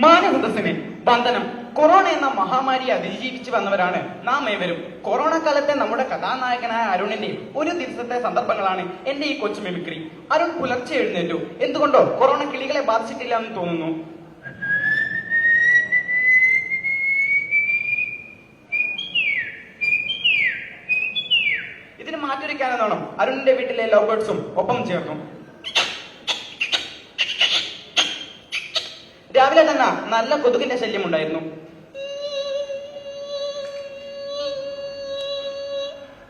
മാനവദസ്സിന് വന്ദനം. കൊറോണ എന്ന മഹാമാരിയെ അതിജീവിച്ച് വന്നവരാണ് നാം ഏവരും. കൊറോണ കാലത്തെ നമ്മുടെ കഥാനായകനായ അരുണിന്റെ ഒരു ദിവസത്തെ സന്ദർഭങ്ങളാണ് എന്റെ ഈ കൊച്ചു മിമിക്രി. അരുൺ പുലർച്ചെ എഴുന്നേറ്റു. എന്തുകൊണ്ടോ കൊറോണ കിളികളെ ബാധിച്ചിട്ടില്ല എന്ന് തോന്നുന്നു. ഇതിന് മാറ്റൊരുക്കാനെന്നോണം അരുണിന്റെ വീട്ടിലെ ലവ് ബേർഡ്സും ഒപ്പം ചേർന്നു. നല്ല കൊതുകിന്റെ ശല്യം ഉണ്ടായിരുന്നു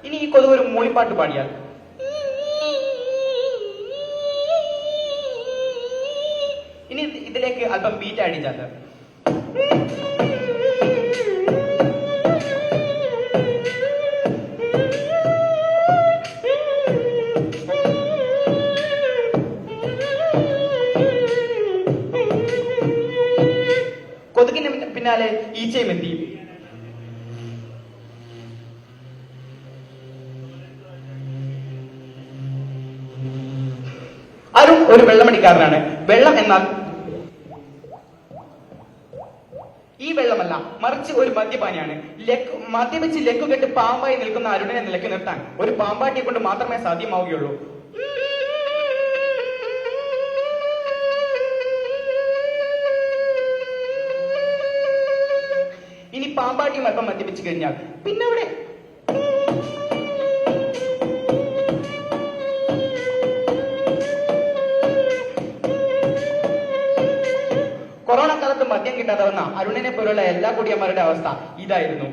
ഇനി ഈ കൊതുക് ഒരു മൂളിപ്പാട്ട് പാടിയാൽ. ഇനി ഇതിലേക്ക് അല്പം ബീറ്റ് അടിച്ചാൽ പിന്നാലെ ഈച്ചയും എത്തി അരുൺ ഒരു വെള്ളമടിക്കാരനാണ് വെള്ളം എന്നാൽ ഈ വെള്ളമല്ല മറിച്ച് ഒരു മദ്യപാനിയാണ്. ലക്ക് മദ്യപിച്ച് ലക്കുകെട്ട് പാമ്പായി നിൽക്കുന്ന അരുണിനെ നിലയ്ക്ക് നിർത്താൻ ഒരു പാമ്പാട്ടിയെ കൊണ്ട് മാത്രമേ സാധ്യമാവുകയുള്ളൂ. ഇനി പാമ്പാട്ടിയും അല്പം മദ്യപിച്ചു കഴിഞ്ഞാൽ. പിന്നെ അവിടെ കൊറോണ കാലത്ത് മദ്യം കിട്ടാതെ വന്ന അരുണിനെ പോലുള്ള എല്ലാ കുടിയന്മാരുടെ അവസ്ഥ ഇതായിരുന്നു.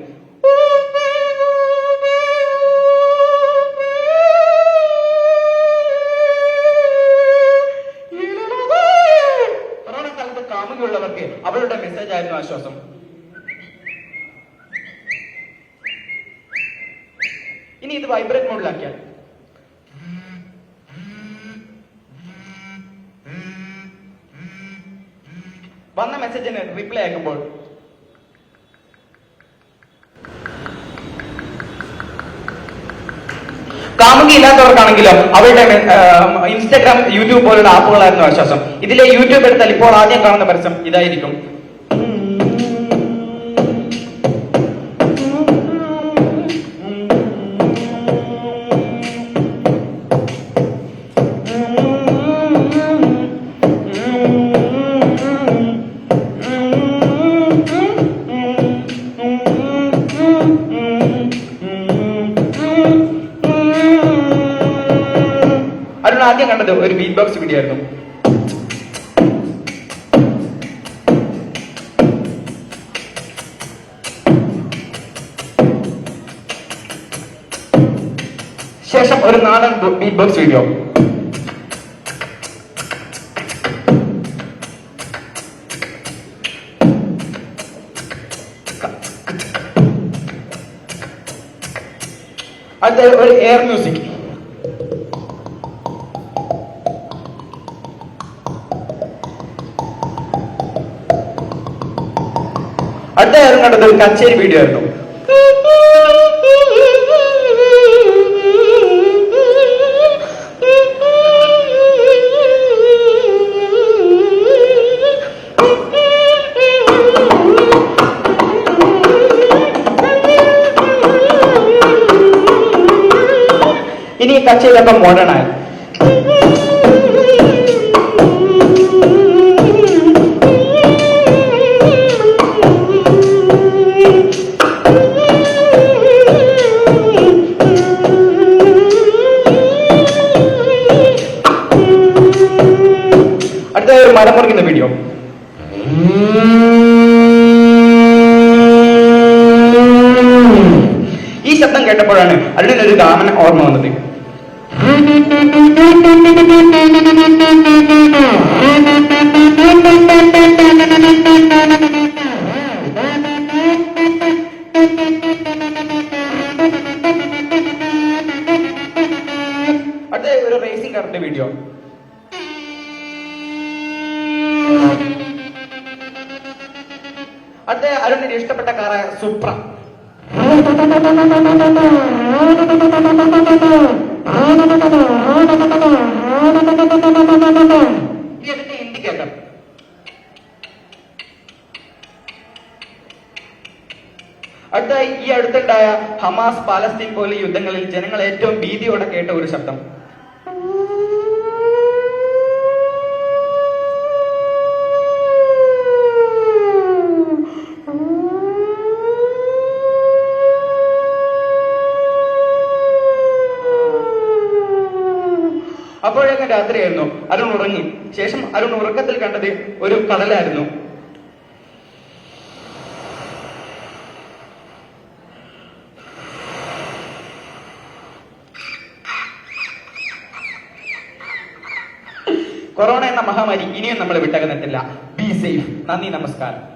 കൊറോണ കാലത്ത് കാമുകയുള്ളവർക്ക് അവളുടെ മെസ്സേജ് ആയിരുന്നു ആശ്വാസം. ഇനി ഇത് വൈബ്രേറ്റ് മോഡിലാക്കിയാൽ വന്ന മെസ്സേജിന് റിപ്ലൈ ആക്കുമ്പോൾ കാമുകി ഇല്ലാത്തവർക്കാണെങ്കിലും അവരുടെ ഇൻസ്റ്റാഗ്രാം യൂട്യൂബ് പോലുള്ള ആപ്പുകളായിരുന്നു ആശ്വാസം. ഇതിലെ യൂട്യൂബ് എടുത്താൽ ഇപ്പോൾ ആദ്യം കാണുന്ന പരസ്യം ഇതായിരിക്കും. ആദ്യം കണ്ടത് ഒരു ബീറ്റ് ബോക്സ് വീഡിയോ ആയിരുന്നു. ശേഷം ഒരു നാടൻ ബീറ്റ് ബോക്സ് വീഡിയോ അടുത്ത ഒരു എയർ മ്യൂസിക് ആരും കണ്ടത് ഒരു കച്ചേരി വീഡിയോ ആയിരുന്നു. ഇനി കച്ചേരി കച്ചേരിയൊക്കെ മോഡേൺ ആയി ഒരു മരം മുറിക്കുന്ന വീഡിയോ. ഈ ശബ്ദം കേട്ടപ്പോഴാണ് അരുണിന് ഒരു ഗാമന ഓർമ്മ വന്നത്. അടുത്ത അരുണിന്റെ ഇഷ്ടപ്പെട്ട കാറ് സുപ്ര. ഇൻഡിക്കേറ്റർ അടുത്ത ഈ അടുത്തുണ്ടായ ഹമാസ് പാലസ്തീൻ പോലെ യുദ്ധങ്ങളിൽ ജനങ്ങൾ ഏറ്റവും ഭീതിയോടെ കേട്ട ഒരു ശബ്ദം. അപ്പോഴേക്കും രാത്രിയായിരുന്നു. അരുൺ ഉറങ്ങി. ശേഷം അരുൺ ഉറക്കത്തിൽ കണ്ടത് ഒരു കടലായിരുന്നു. കൊറോണ എന്ന മഹാമാരി ഇനിയും നമ്മൾ വിട്ടകന്നിട്ടില്ല. ബി സേഫ് നന്ദി നമസ്കാരം.